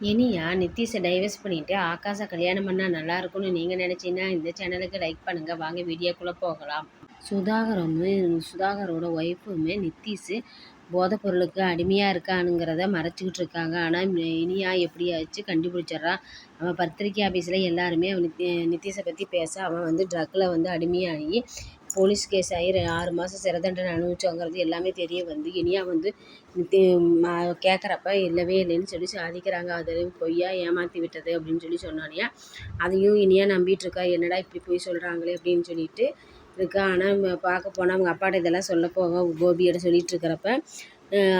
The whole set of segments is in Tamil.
இனியா நித்திஷை டைவர்ஸ் பண்ணிவிட்டு ஆகாஷை கல்யாணம் பண்ணால் நல்லா இருக்கும்னு நீங்கள் நினச்சிங்கன்னா இந்த சேனலுக்கு லைக் பண்ணுங்கள் வாங்க வீடியோக்குள்ளே போகலாம். சுதாகரமும் சுதாகரோட ஒய்ஃபுமே நித்தீஷ் போதைப் பொருளுக்கு அடிமையாக இருக்கானுங்கிறத மறைச்சிக்கிட்டு இருக்காங்க ஆனால் இனியா எப்படியாச்சு கண்டுபிடிச்சிட்றா. அவன் பத்திரிக்கை ஆஃபீஸில் எல்லாருமே அவன் நித்தி நித்தீஷை பற்றி பேச அவன் வந்து ட்ரக்கில் வந்து அடிமையாகி போலீஸ் கேஸ் ஆகி ஆறு மாதம் சிறை தண்டனை அனுபவிச்சோங்கிறது எல்லாமே தெரிய வந்து இனியா வந்து கேட்குறப்ப இல்லவே இல்லைன்னு சொல்லி சாதிக்கிறாங்க. அது பொய்யா ஏமாற்றி விட்டது அப்படின்னு சொல்லி சொன்னானியா. அதையும் இனியா நம்பிட்டுருக்கா. என்னடா இப்படி போய் சொல்கிறாங்களே அப்படின்னு சொல்லிட்டு இருக்கா? ஆனால் பார்க்க போனால் அவங்க அப்பாட்ட இதெல்லாம் சொல்ல போக கோபியோட சொல்லிட்டு இருக்கிறப்ப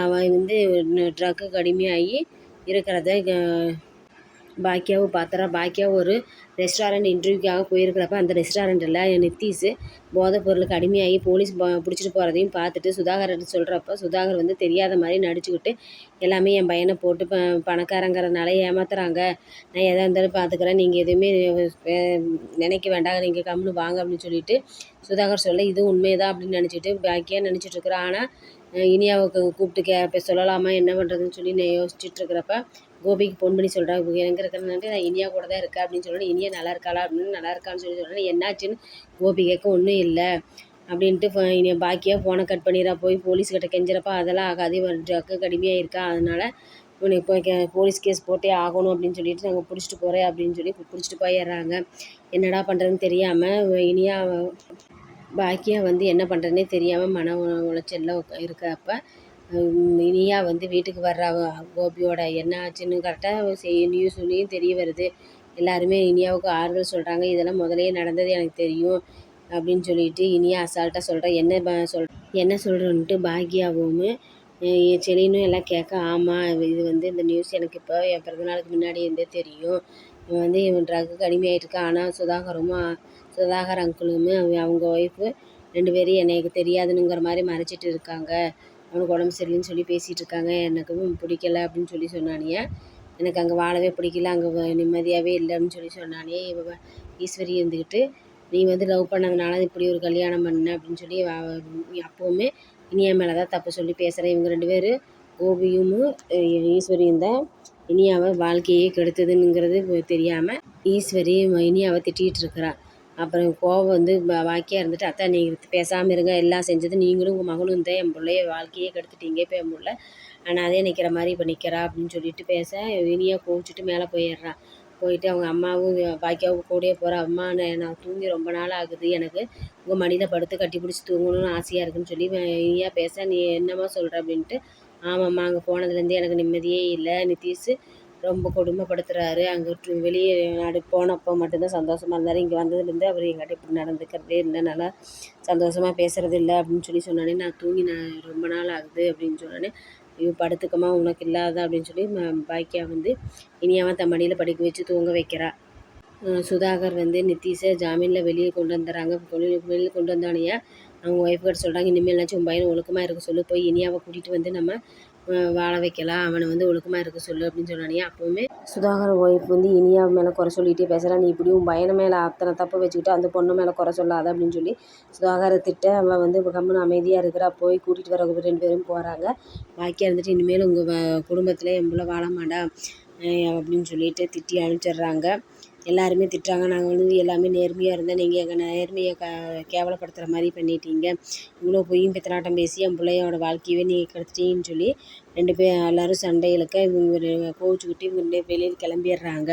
அவன் வந்து ட்ரக்குக்கு அடிமையாகி இருக்கிறத பாக்கியாவை பார்த்துறா. பாக்கியா ஒரு ரெஸ்டாரண்ட் இன்டர்வியூக்காக போயிருக்கிறப்ப அந்த ரெஸ்டாரண்ட்டில் நித்தீஷ் போதைப் பொருளுக்கு அடிமையாகி போலீஸ் பிடிச்சிட்டு போகிறதையும் பார்த்துட்டு சுதாகர்கிட்ட சொல்கிறப்ப சுதாகர் வந்து தெரியாத மாதிரி நடிச்சுக்கிட்டு எல்லாமே என் பையனை போட்டு ப பணக்காரங்கிறனால ஏமாத்துறாங்க. நான் எதாக இருந்தாலும் பார்த்துக்கிறேன். நீங்கள் எதுவுமே நினைக்க வேண்டாம். நீங்கள் கம்முன்னு வாங்க அப்படின்னு சொல்லிட்டு சுதாகர் சொல்ல இது உண்மைதான் அப்படின்னு நினச்சிட்டு பாக்கியாக நினச்சிட்ருக்குறேன் ஆனால் இனியாவுக்கு கூப்பிட்டு கே இப்போ சொல்லலாமா? என்ன பண்ணுறதுன்னு சொல்லி நான் யோசிச்சுட்டு இருக்கிறப்ப கோபிக்கு ஃபோன் பண்ணி சொல்கிறா எங்கே இருக்கிறேன்னு நான் இனியா கூட தான் இருக்கேன் அப்படின்னு சொல்லி இனியா நல்லா இருக்காளா அப்படின்னு நல்லா இருக்கான்னு சொல்லி சொல்கிறேன் என்னாச்சுன்னு கோபி கேட்க ஒன்றும் இல்லை. அப்படின்ட்டு இனி பாக்கியாக ஃபோனை கட் பண்ணிடுறா. போய் போலீஸ்கிட்ட கெஞ்சிறப்பா அதெல்லாம் ஆகாது. ட்ரக்கு கடுமையாக இருக்கா அதனால் இவனுக்கு இப்போ கே போலீஸ் கேஸ் போட்டே ஆகணும் அப்படின்னு சொல்லிட்டு நாங்கள் பிடிச்சிட்டு போகிறேன் அப்படின்னு சொல்லி பிடிச்சிட்டு போயிடுறாங்க. என்னடா பண்ணுறதுன்னு தெரியாமல் இனியா பாக்கியாக வந்து என்ன பண்ணுறதுனே தெரியாமல் மன உளைச்சலில் இருக்கிறப்ப இனியா வந்து வீட்டுக்கு வர்றா கோபியோட என்ன ஆச்சுன்னு கரெக்டாக செய் நியூஸ்லேயும் தெரிய வருது. எல்லாருமே இனியாவுக்கு ஆறுதல் சொல்கிறாங்க இதெல்லாம் முதலையே நடந்தது எனக்கு தெரியும் அப்படின்னு சொல்லிட்டு இனியா அசால்ட்டாக சொல்கிறேன் என்ன சொல் என்ன சொல்கிறோன்ட்டு பாக்யாவும் செலினும் எல்லாம் கேட்க ஆமாம் இது வந்து இந்த நியூஸ் எனக்கு இப்போ என் பிறந்தநாளுக்கு முன்னாடி இருந்தே தெரியும். இவன் வந்து இவன் ட்ரக்குக்கு அடிமையாயிட்டுருக்கான் ஆனால் சுதாகரும் சுதாகர் அங்கிளும் அவங்க ஒய்ஃபு ரெண்டு பேரும் எனக்கு தெரியாதுனுங்கிற மாதிரி மறைச்சிட்டு இருக்காங்க. அவனுக்கு உடம்பு சரியில்லைன்னு சொல்லி பேசிகிட்டு இருக்காங்க எனக்கும் பிடிக்கல அப்படின்னு சொல்லி சொன்னானியா எனக்கு அங்கே வாழவே பிடிக்கல. அங்கே நிம்மதியாகவே இல்லை அப்படின்னு சொல்லி சொன்னானே ஈஸ்வரி இருந்துக்கிட்டு நீ வந்து லவ் பண்ணதுனால இப்படி ஒரு கல்யாணம் பண்ண அப்படின்னு சொல்லி அப்போவுமே இனியா மேலே தான் தப்பு சொல்லி பேசுகிறேன் இவங்க ரெண்டு பேர் கோபியும் ஈஸ்வரியும் தான் இனியாவை வாழ்க்கையே கெடுத்ததுங்கிறது தெரியாமல் ஈஸ்வரி இனியாவை திட்டிகிட்டு இருக்கிறான் அப்புறம் கோவம் வந்து வாக்கியாக இருந்துட்டு அத்தை நீங்கள் பேசாமல் இருங்க. எல்லாம் செஞ்சது நீங்களும் உங்கள் மகளும் தான். என் பிள்ளைய வாழ்க்கையே கெடுத்துட்டீங்க. இப்போ என் பிள்ள அதே நிற்கிற மாதிரி இப்போ நிற்கிறா அப்படின்னு சொல்லிட்டு பேச இனியாக கோவிச்சிட்டு மேலே போயிடுறான் போயிட்டு அவங்க அம்மாவும் பாக்கியாவும் கூடயே போகிறா அம்மா நான் தூங்கி ரொம்ப நாள் ஆகுது. எனக்கு உங்கள் மடியில் படுத்து கட்டி பிடிச்சி தூங்கணும்னு ஆசையாக இருக்குன்னு சொல்லி இனியாக பேச நீ என்னம்மா சொல்கிற அப்படின்ட்டு ஆமாம்மா அங்கே போனதுலேருந்து எனக்கு நிம்மதியே இல்லை. நித்தீஷ் ரொம்ப கொடுமைப்படுத்துகிறாரு அங்கே வெளியே நாடு போனப்போ மட்டும்தான் சந்தோஷமாக இருந்தார். இங்கே வந்ததுலேருந்து அவர் எங்கிட்ட இப்படி நடந்துக்கிறதே இல்லை. நல்லா சந்தோஷமாக பேசுகிறது இல்லை அப்படின்னு சொல்லி சொன்னானே நான் தூங்கி நான் ரொம்ப நாள் ஆகுது அப்படின்னு சொன்னானே ஐயோ படுத்துக்கமா உனக்கு இல்லாத அப்படின்னு சொல்லி பாக்கியா வந்து இனியாவன் தன் மடியில் படிக்க வச்சு தூங்க வைக்கிறா. சுதாகர் வந்து நித்தீஷை ஜாமீனில் வெளியே கொண்டு வந்துடுறாங்க வெளியில் கொண்டு வந்தானையா? அவங்க ஒய்ஃப் கிட்ட சொல்கிறாங்க இனிமேல்னாச்சும் உன் பையன் ஒழுக்கமாக இருக்க சொல்லி. போய் இனியாவை கூட்டிகிட்டு வந்து நம்ம வாழ வைக்கலாம் அவனை வந்து ஒழுக்கமாக இருக்க சொல்லு அப்படின்னு சொன்னானே. அப்போவுமே சுதாகர் ஒய்ஃப் வந்து இனியா மேலே குறை சொல்லிகிட்டே பேசுகிறா நீ இப்படியும் பையனை மேலே அத்தனை தப்பு வச்சுக்கிட்டு அந்த பொண்ணு மேலே குறை சொல்லாத அப்படின்னு சொல்லி சுதாகரை திட்ட அவன் வந்து கம்முன்னு அமைதியாக இருக்கிறா. போய் கூட்டிகிட்டு வர ரெண்டு பேரும் போகிறாங்க பாக்கியாக இருந்துட்டு இனிமேல் உங்கள் குடும்பத்தில் என் பிள்ளை வாழ மாட்டா அப்படின்னு சொல்லிட்டு திட்டி அனுப்பிச்சிடுறாங்க எல்லாருமே திட்டுறாங்க. நாங்கள் வந்து எல்லாமே நேர்மையாக இருந்தால் நீங்கள் எங்கள் நேர்மையை க கேவலப்படுத்துகிற மாதிரி பண்ணிட்டீங்க. இவ்வளோ பொய்யும் பித்தலாட்டம் பேசி என் பிள்ளையோட வாழ்க்கையவே நீங்கள் கெடுத்துட்டீங்கன்னு சொல்லி ரெண்டு பேர் எல்லோரும் சண்டை இழுக்க இவங்க கோவிச்சுக்கிட்டு இவங்க வெளியில் கிளம்பிடுறாங்க.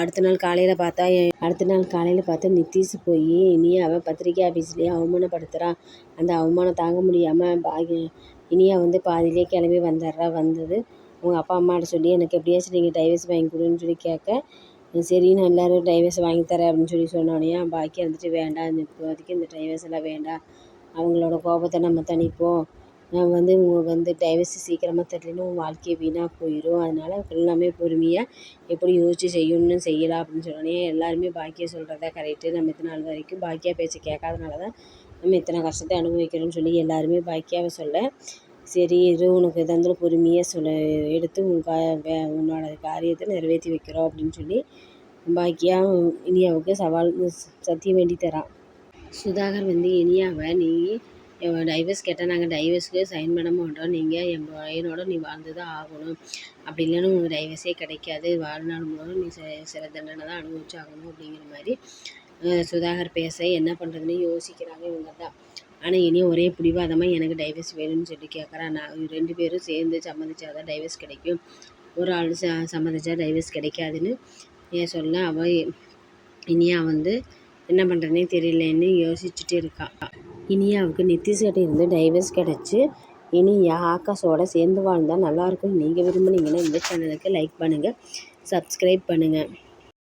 அடுத்த நாள் காலையில் பார்த்தா அடுத்த நாள் காலையில் பார்த்தா நித்திஷ் போய் இனியாவை பத்திரிக்கை ஆஃபீஸ்லேயே அவமானப்படுத்துகிறான் அந்த அவமானம் தாங்க முடியாமல் பாகி இனியா வந்து பாதியிலே கிளம்பி வந்துடுறா. வந்தது உங்கள் அப்பா அம்மாட்ட சொல்லி எனக்கு எப்படியாச்சும் நீங்கள் டைவர்ஸ் வாங்கி கொடுன்னு சொல்லி கேட்க சரின்னு எல்லோரும் டைவர்ஸ் வாங்கி தரேன் அப்படின்னு சொல்லி சொன்னோடனே பாக்கி இருந்துட்டு வேண்டாம். இந்த இப்போதைக்கு இந்த டைவர்ஸ் எல்லாம் வேண்டாம். அவங்களோட கோபத்தை நம்ம தணிப்போம். நான் வந்து உங்களுக்கு வந்து டைவர்ஸ் சீக்கிரமாக தரலைன்னா உன் வாழ்க்கையே வீணாக போயிடும் அதனால் எல்லாமே பொறுமையாக எப்படி யோசித்து செய்யணும்னு செய்யலாம் அப்படின்னு சொன்னோடனே எல்லாருமே பாக்கியா சொல்கிறதா கரெக்டு நம்ம இத்தனை நாள் வரைக்கும் பாக்கியா பேச்சை கேட்காதனால தான் நம்ம இத்தனை கஷ்டத்தை அனுபவிக்கிறோம்னு சொல்லி எல்லாருமே பாக்கியாவை சொல்ல சரி இரு உனக்கு எதாக இருந்தாலும் பொறுமையாக சொல்ல. எடுத்து உன் கா வே உன்னோட காரியத்தை நிறைவேற்றி வைக்கிறோம் அப்படின்னு சொல்லி பாக்கியா இனியாவுக்கு சவால் சத்தியம் வேண்டி தரான். சுதாகர் வந்து இனியாவை நீ டைவர்ஸ் கேட்டால் நாங்கள் டைவர்ஸ்க்கு சைன் பண்ண மாட்டோம். நீங்கள் என் பையனோட நீ வாழ்ந்து தான் ஆகணும். அப்படி இல்லைன்னு உனக்கு டைவர்ஸே கிடைக்காது. வாழ்நாள் மூலம் நீ சில சில தண்டனை தான் அனுபவிச்சாகணும் அப்படிங்கிற மாதிரி சுதாகர் பேச என்ன பண்ணுறதுன்னு யோசிக்கிறாங்க இவங்க தான் ஆனால் இனி ஒரே பிடிவாதமாக எனக்கு டைவர்ஸ் வேணும்னு சொல்லி கேட்குறான் நான் ரெண்டு பேரும் சேர்ந்து சம்மதிச்சா தான் டைவர்ஸ் கிடைக்கும். ஒரு ஆள் ச சம்மதிச்சா டைவர்ஸ் கிடைக்காதுன்னு ஏன் சொல்ல அவள் இனியா வந்து என்ன பண்ணுறதுனே தெரியலன்னு யோசிச்சுட்டு இருக்கா. இனியாவுக்கு நித்திஷ்கிட்ட இருந்து டைவர்ஸ் கிடச்சி இனியா ஆகாஷோட சேர்ந்து வாழ்ந்தால் நல்லாயிருக்கும் நீங்கள் விரும்புனீங்கன்னா இந்த சேனலுக்கு லைக் பண்ணுங்கள் சப்ஸ்கிரைப் பண்ணுங்கள்